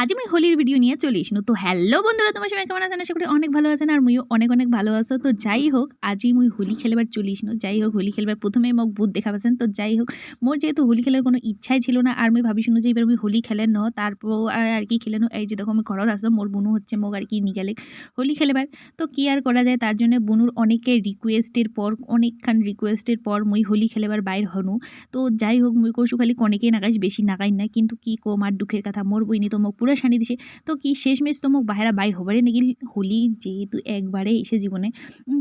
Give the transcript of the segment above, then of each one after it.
আজ আমি হোলির ভিডিও নিয়ে চলে এসেছি। তো হ্যালো বন্ধুরা, তোমার সবাই কেমন আছেন আশা করি অনেক ভালো আছেন আর মুইও অনেক অনেক ভালো আছো। তো যাই হোক, আজই মুই হোলি খেলবার চলে এসেছি যাই হোক, হোলি খেলবার প্রথমেই মোক ভূত দেখা পাচ্ছেন। তো যাই হোক, মোর যেহেতু হোলি খেলার কোনো ইচ্ছাই ছিল না, আর মুই ভাবিছিলো যে এবার আমি হোলি খেলেন ন, তারপর আর- কি খেলেনো এই যে দেখো, আমি ঘরত আসো মোর বুনু হচ্ছে মোক আর কি নিগালে হোলি খেলবার। তো কি আর করা যায়? তার জন্য বুনুর অনেকের রিকোয়েস্টের পর, অনেকখান রিকোয়েস্টের পর মুই হোলি খেলেবার বাইর হনু। তো যাই হোক, মুই কইসু খালি কনেকেই নাগাইস বেশি নাগাই না কিন্তু কি কম আর দুঃখের কথা, মোর বইনি তো মোক পুরা সানি দিছে। তো কি শেষমেশ তো মোক বাহেরা বাইর হবারে নাকি হোলি যেহেতু একবারে এসে জীবনে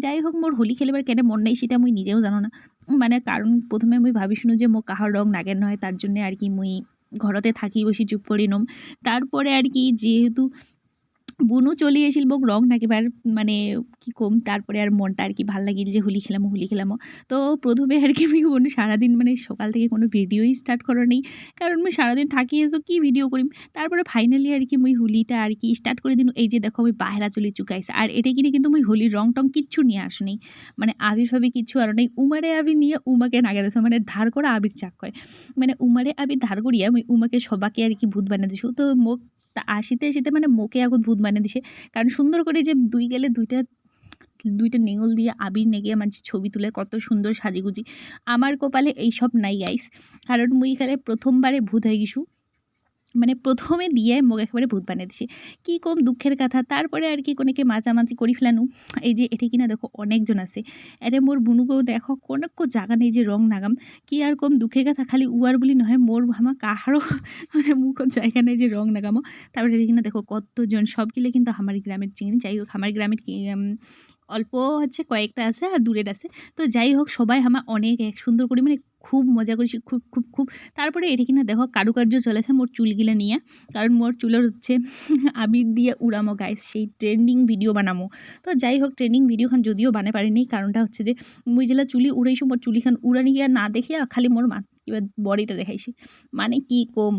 যাই হোক মোর হোলি খেলিবার কেন মন নাই, সেটা মুই নিজেও জানো না। মানে কারণ প্রথমে মুই ভাবিশুনো যে মোক কাহার রং নাগেন নয় তার জন্য আর কি মুই ঘরতে থাকি বসি চুপ করি নম। তারপরে আর কি, যেহেতু বুনু চলে এসিল মোক রং নাকিবার মানে কি কম, তারপরে আর মনটা আর কি ভালো লাগিল যে হোলি খেলামো হোলি খেলামো। তো প্রথমে আর কি আমি কোনো সারাদিন মানে সকাল থেকে কোনো ভিডিওই স্টার্ট করা নেই। কারণ আমি সারাদিন থাকি এসো কি ভিডিও করিম? তারপরে ফাইনালি আর কি মুই হোলিটা আর কি স্টার্ট করে দিন। এই যে দেখো আমি বাহেরা চলে চুকাইছে। আর এটা কিনে কিন্তু মুই হোলির রং টং কিচ্ছু নিয়ে আসনি মানে আবির ফাবি কিচ্ছু আর নেই। উমারে আবি নিয়ে উমাকে নাগা দিছো। মানে ধার করা আবির চাক হয় মানে উমারে আবির ধার করিয়া মুই উমাকে সবাকে আর কি ভূত বানিয়ে দিছো। তো মোক তা আসিতে আসিতে মানে মোকে এখন ভূত বানিয়ে দিছে। কারণ সুন্দর করে যে দুই গেলে দুইটা দুইটা নেঙল দিয়ে আবির নেগে আমার যে ছবি তুলে কত সুন্দর সাজিগুজি। আমার কপালে এইসব নাই গাইস কারণ মুই এখানে প্রথমবারে ভূত হয়ে গেছু মানে প্রথমে দিয়ে মোক একেবারে ভূত বানিয়ে দিছে। কি কম দুঃখের কথা তারপরে আর কি কোনেকে মাঝামাঝি করি ফেলানু। এই যে এটা কিনা দেখো অনেকজন আছে। এরে মোর বুনুকেও দেখো কোনো জায়গা নেই যে রং নাগাম। কি আর কম দুঃখের কথা খালি উয়ার বলি নহয় মোর আমার কাহারও মানে মুখত জায়গা নেই যে রং নাগামো। তারপরে এটা কিনা দেখো কতজন সবগুলো কিন্তু আমার গ্রামের চিংড়ি। যাই হোক আমার গ্রামের কি, অল্প হচ্ছে কয়েকটা আছে আর দূরের আছে। তো যাই হোক সবাই আমার অনেক এক সুন্দর করে মানে খুব মজা করেছি, খুব খুব খুব। তারপরে এটা কিনা দেখো, কারুকার্য চলেছে মোর চুলগুলা নিয়ে। কারণ মোর চুলের হচ্ছে আবির দিয়ে উড়ামো গাইস সেই ট্রেন্ডিং ভিডিও বানামো। তো যাই হোক ট্রেন্ডিং ভিডিওখান যদিও বানাতে পারিনি, কারণটা হচ্ছে যে মুই জেলা চুলি উড়াইছো, মোর চুলিখান উড়ানি গিয়া না দেখে খালি মোর মা এবার বডিটা দেখাইছি। মানে কি কম?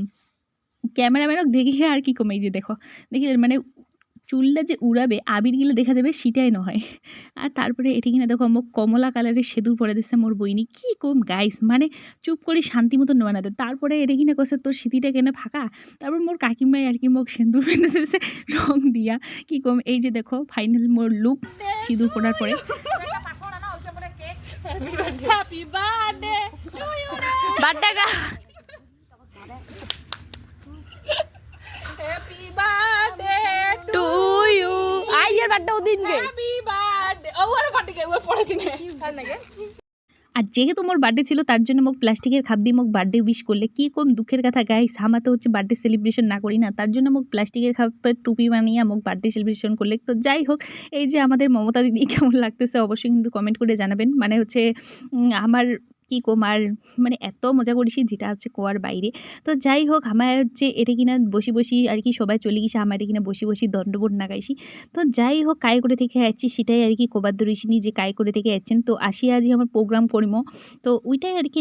ক্যামেরাম্যানক দেখে আর কি কম? যে দেখো, দেখিলেন? মানে চুলটা যে উড়াবে আবির আবিরগুলো দেখা যাবে সেটাই নয়। আর তারপরে এটি কিনা দেখো মোক কমলা কালারের সেদুর পরে দিচ্ছে মোর বইনি। কি কম গাইস মানে চুপ করে শান্তি মতো বানাতে তারপরে এটা কিনা কছে তোর স্মৃতিটা কেনে ফাঁকা? তারপর মোর কাকিমাই আর কি মোক সেন্দুর বেঁধে দিয়েছে রং দিয়া। কি কম এই যে দেখো ফাইনাল মোর লুক সিঁদুর পড়ার পরে। বার্থডে বার্থডে ওদিন গে হ্যাপি বার্থডে ও আরে পার্টিকে ও পড়ে দিনে। তার নাকি? আর যেহেতু মোর বার্থডে ছিল তার জন্য মোক প্লাস্টিকের খাপ দিয়ে মোক বার্থডে উইশ করলে। কি কম দুঃখের কথা গাইস আমাতে হচ্ছে বার্থডে সেলিব্রেশন না করি না। তার জন্য মোক প্লাস্টিকের খাপের টুপি বানিয়ে মোক বার্থডে সেলিব্রেশন করলে। তো যাই হোক এই যে আমাদের মমতা দিদি কেমন লাগতেছে অবশ্যই কিন্তু কমেন্ট করে জানাবেন। মানে হচ্ছে আমার কি কমার মানে এত মজা করেছি যেটা হচ্ছে কোয়ার বাইরে। তো যাই হোক, আমার হচ্ছে এটা কিনা বসি বসি আর কি সবাই চলে গেছে, আমার কিনা বসি বসি দণ্ডবোধ না গাইছি। তো যাই হোক, কাই করে থেকে যাচ্ছি সেটাই আর কি কোবার ধরেছিনি যে কাই করে থেকে যাচ্ছেন। তো আসি, আজই আমার প্রোগ্রাম করিম। তো ওইটাই আর কি